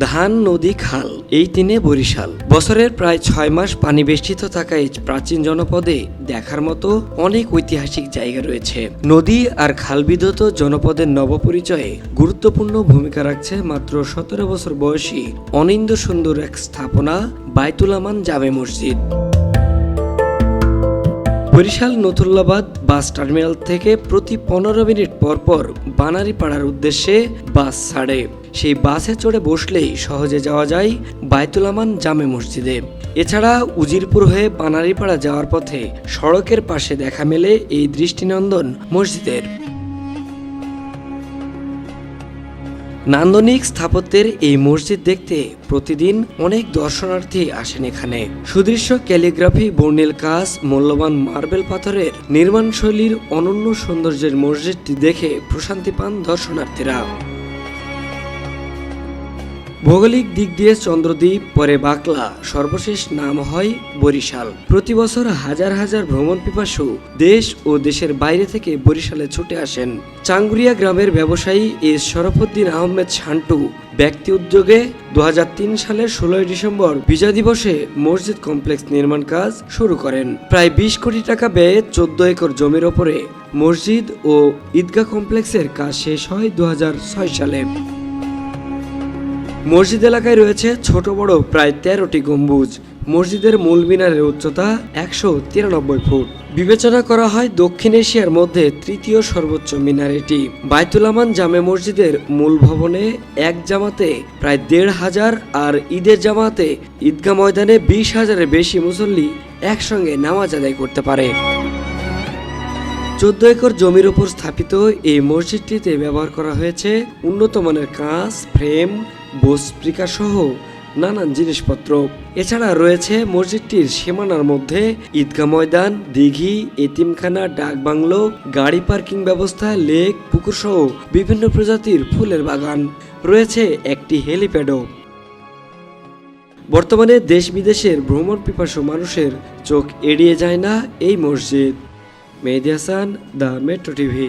ধান, নদী, খাল, এই তিনে বরিশাল। বছরের প্রায় ছয় মাস পানি বেষ্টিত থাকা এই প্রাচীন জনপদে দেখার মতো অনেক ঐতিহাসিক জায়গা রয়েছে। নদী আর খাল বিধত জনপদের নবপরিচয়ে গুরুত্বপূর্ণ ভূমিকা রাখছে মাত্র সতেরো বছর বয়সী অনিন্দ সুন্দর এক স্থাপনা বায়তুলামান জামে মসজিদ। বরিশাল নথুল্লাবাদ বাস টার্মিনাল থেকে প্রতি পনেরো মিনিট পর পর বানারীপাড়ার উদ্দেশ্যে বাস ছাড়ে। সেই বাসে চড়ে বসলেই সহজে যাওয়া যায় বায়তুলামান জামে মসজিদে। এছাড়া উজিরপুর হয়ে বানারিপাড়া যাওয়ার পথে সড়কের পাশে দেখা মেলে এই দৃষ্টিনন্দন মসজিদের। নান্দনিক স্থাপত্যের এই মসজিদ দেখতে প্রতিদিন অনেক দর্শনার্থী আসেন এখানে। সুদৃশ্য ক্যালিগ্রাফি, বর্ণিল কাজ মূল্যবান মার্বেল পাথরের নির্মাণ শৈলীর অনন্য সৌন্দর্যের মসজিদটি দেখে প্রশান্তি পান দর্শনার্থীরা। ভৌগোলিক দিক দিয়ে চন্দ্রদ্বীপ, পরে বাকলা, সর্বশেষ নাম হয় বরিশাল। প্রতি বছর হাজার হাজার ভ্রমণ পিপাসু দেশ ও দেশের বাইরে থেকে বরিশালে ছুটে আসেন। চাঙ্গুরিয়া গ্রামের ব্যবসায়ী এস. শরফুদ্দিন আহমেদ শান্টু ব্যক্তি উদ্যোগে দু হাজার তিন সালের ষোলোই ডিসেম্বর বিজয় দিবসে মসজিদ কমপ্লেক্স নির্মাণ কাজ শুরু করেন। প্রায় বিশ কোটি টাকা ব্যয়ে চোদ্দ একর জমির ওপরে মসজিদ ও ঈদগাহ কমপ্লেক্সের কাজ শেষ হয় দু হাজার ছয় সালে। মসজিদ এলাকায় রয়েছে ছোট বড় প্রায় তেরোটি গম্বুজ। মসজিদের মূল মিনারের উচ্চতা একশো তিরানব্বই ফুট। বিবেচনা করা হয় দক্ষিণ এশিয়ার মধ্যে তৃতীয় সর্বোচ্চ মিনার এটি। বায়তুল আমান জামে মসজিদের মূল ভবনে এক জামাতে প্রায় দেড় হাজার আর ঈদের জামাতে ঈদগাহ ময়দানে বিশ হাজারের বেশি মুসল্লি একসঙ্গে নামাজ আদায় করতে পারে। চোদ্দ একর জমির উপর স্থাপিত এই মসজিদটিতে ব্যবহার করা হয়েছে উন্নত মানের কাঁচ, ফ্রেম বোসপ্রিকা সহ নানান জিনিসপত্র। এছাড়া রয়েছে মসজিদটির সীমানার মধ্যে ঈদগাহ ময়দান, দিঘি, এতিমখানা ডাক বাংলো গাড়ি পার্কিং ব্যবস্থা, লেক, পুকুর সহ বিভিন্ন প্রজাতির ফুলের বাগান। রয়েছে একটি হেলিপ্যাডও। বর্তমানে দেশ বিদেশের ভ্রমণ পিপাসু মানুষের চোখ এড়িয়ে যায় না এই মসজিদ। Mehedi Hasan, the Metro TV.